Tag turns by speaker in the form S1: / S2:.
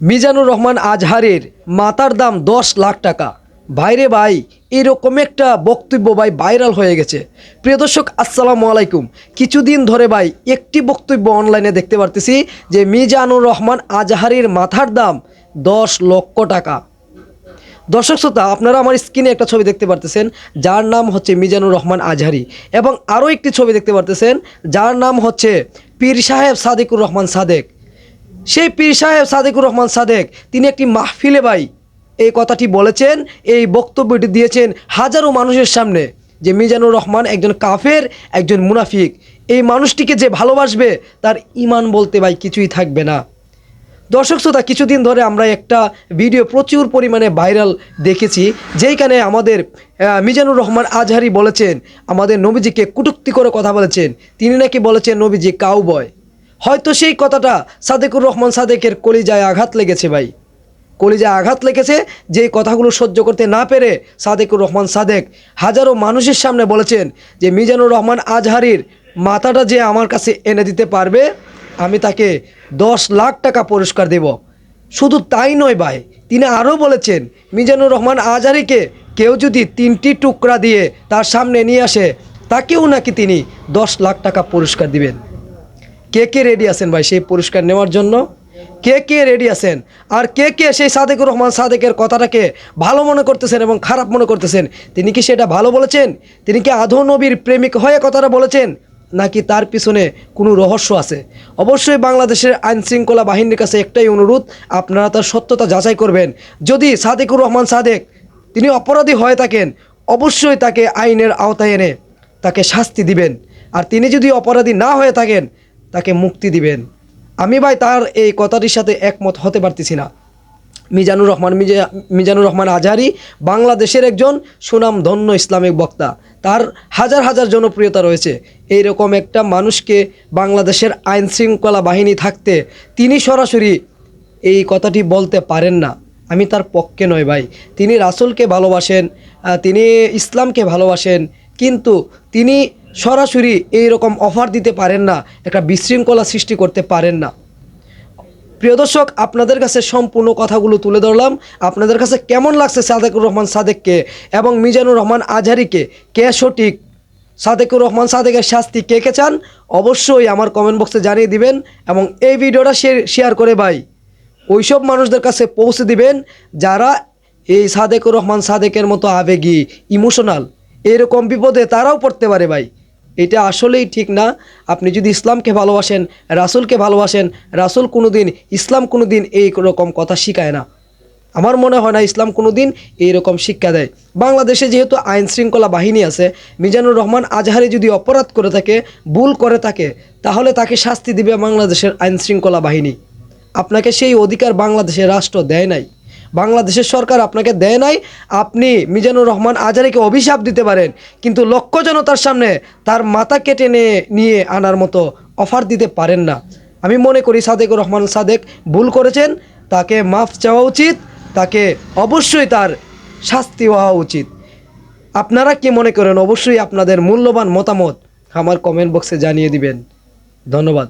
S1: মিজানুর রহমান আজহারের মাতার দাম দশ লাখ টাকা। ভাইরে ভাই, এরকম একটা বক্তব্য ভাই ভাইরাল হয়ে গেছে। প্রিয় দর্শক, আসসালামু আলাইকুম। কিছুদিন ধরে ভাই একটি বক্তব্য অনলাইনে দেখতে পারতেছি যে মিজানুর রহমান আজহারের মাথার দাম দশ লক্ষ টাকা। দর্শক শ্রোতা, আপনারা আমার স্ক্রিনে একটা ছবি দেখতে পারতেছেন, যার নাম হচ্ছে মিজানুর রহমান আজহারি। এবং আরও একটি ছবি দেখতে পারতেছেন, যার নাম হচ্ছে পীর সাহেব সাদিকুর রহমান সাদেক। সেই পীর সাহেব সাদেকুর রহমান সাদেক, তিনি একটি মাহফিলে ভাই। এই কথাটি বলেছেন, এই বক্তব্যটি দিয়েছেন হাজারো মানুষের সামনে যে মিজানুর রহমান একজন কাফের, একজন মুনাফিক। এই মানুষটিকে যে ভালোবাসবে, তার ইমান বলতে ভাই কিছুই থাকবে না। দর্শক শ্রোতা, কিছুদিন ধরে আমরা একটা ভিডিও প্রচুর পরিমাণে ভাইরাল দেখেছি, যেইখানে আমাদের মিজানুর রহমান আজহারি বলেছেন, আমাদের নবীজিকে কুটুক্তি করে কথা বলেছেন। তিনি নাকি বলেছেন, নবীজি কাউবয় হয়তো সেই কথাটা সাদেকুর রহমান সাদেকের কলিজায় আঘাত লেগেছে ভাই। কলিজায় আঘাত লেগেছে যে কথাগুলো সহ্য করতে না পেরে সাদেকুর রহমান সাদেক হাজারো মানুষের সামনে বলেছেন যে, মিজানুর রহমান আজহারির মাথাটা যে আমার কাছে এনে দিতে পারবে, আমি তাকে দশ লাখ টাকা পুরস্কার দেব। শুধু তাই নয় ভাই, তিনি আরও বলেছেন, মিজানুর রহমান আজহারিকে কেউ যদি তিনটি টুকরা দিয়ে তার সামনে নিয়ে আসে, তাকেও নাকি তিনি দশ লাখ টাকা পুরস্কার দিবেন। কে কে রেডি আছেন ভাই সেই পুরস্কার নেওয়ার জন্য? কে কে রেডি আছেন? আর কে কে সেই সাদেকুর রহমান সাদেকের কথাটাকে ভালো মনে করতেছেন এবং খারাপ মনে করতেছেন? তিনি কি সেটা ভালো বলেছেন? তিনি কি আধো নবীর প্রেমিক হয়ে কথাটা বলেছেন? নাকি তার পিছনে কোনো রহস্য আছে? অবশ্যই বাংলাদেশের আইন শৃঙ্খলা বাহিনীর কাছে একটাই অনুরোধ, আপনারা তার সত্যতা যাচাই করবেন। যদি সাদেকুর রহমান সাদেক তিনি অপরাধী হয়ে থাকেন, অবশ্যই তাকে আইনের আওতায় এনে তাকে শাস্তি দিবেন। আর তিনি যদি অপরাধী না হয়ে থাকেন তাকে মুক্তি দিবেন। আমি ভাই তার এই কথাটির সাথে একমত হতে পারতেছি না। মিজানুর রহমান, মিজা- মিজানুর রহমান আজহারি বাংলাদেশের একজন সুনামধন্য ইসলামিক বক্তা। তার হাজার হাজার জনপ্রিয়তা রয়েছে। এই রকম একটা মানুষকে বাংলাদেশের আইন শৃঙ্খলা বাহিনী থাকতে তিনি সরাসরি এই কথাটি বলতে পারেন না। আমি তার পক্ষে নয় ভাই। তিনি রাসূলকে ভালোবাসেন তিনি ইসলামকে ভালোবাসেন, কিন্তু তিনি সরাসরি এই রকম অফার দিতে পারেন না, একটা বিশৃঙ্খলা সৃষ্টি করতে পারেন না। প্রিয় দর্শক, আপনাদের কাছে সম্পূর্ণ কথাগুলো তুলে ধরলাম। আপনাদের কাছে কেমন লাগছে সাদেকুর রহমান সাদেককে এবং মিজানুর রহমান আজহারিকে? কে সঠিক? সাদেকুর রহমান সাদেকের শাস্তি কে কে চান? অবশ্যই আমার কমেন্ট বক্সে জানিয়ে দিবেন এবং এই ভিডিওটা শেয়ার করে ভাই। ওইসব মানুষদের কাছে পৌঁছে দিবেন যারা এই সাদেকুর রহমান সাদেকের মতো আবেগী ইমোশনাল এরকম বিপদে তারাও পড়তে পারে ভাই। এটা আসলেই ঠিক না। আপনি যদি ইসলামকে ভালোবাসেন, রাসূলকে ভালোবাসেন, রাসূল কোনো দিন ইসলাম কোনো দিন এই রকম কথা শিখায় না। আমার মনে হয় না ইসলাম কোনো দিন এইরকম শিক্ষা দেয়। বাংলাদেশে যেহেতু আইন শৃঙ্খলা বাহিনী আছে, মিজানুর রহমান আজহারি যদি অপরাধ করে থাকে, ভুল করে থাকে, তাহলে তাকে শাস্তি দিবে বাংলাদেশের আইন শৃঙ্খলা বাহিনী। আপনাকে সেই অধিকার বাংলাদেশের রাষ্ট্র দেয় নাই। বাংলাদেশের সরকার আপনাকে দেয় নাই, আপনি মিজানুর রহমান আজারিকে অভিশাপ দিতে পারেন, কিন্তু লক্ষ জনতার সামনে তার মাথা কেটে নিয়ে আনার মতো অফার দিতে পারেন না। আমি মনে করি সাদেকুর রহমান সাদেক ভুল করেছেন, তাকে মাফ চাওয়া উচিত, তাকে অবশ্যই তার শাস্তি হওয়া উচিত। আপনারা কি মনে করেন? অবশ্যই আপনাদের মূল্যবান মতামত আমার কমেন্ট বক্সে জানিয়ে দিবেন। ধন্যবাদ।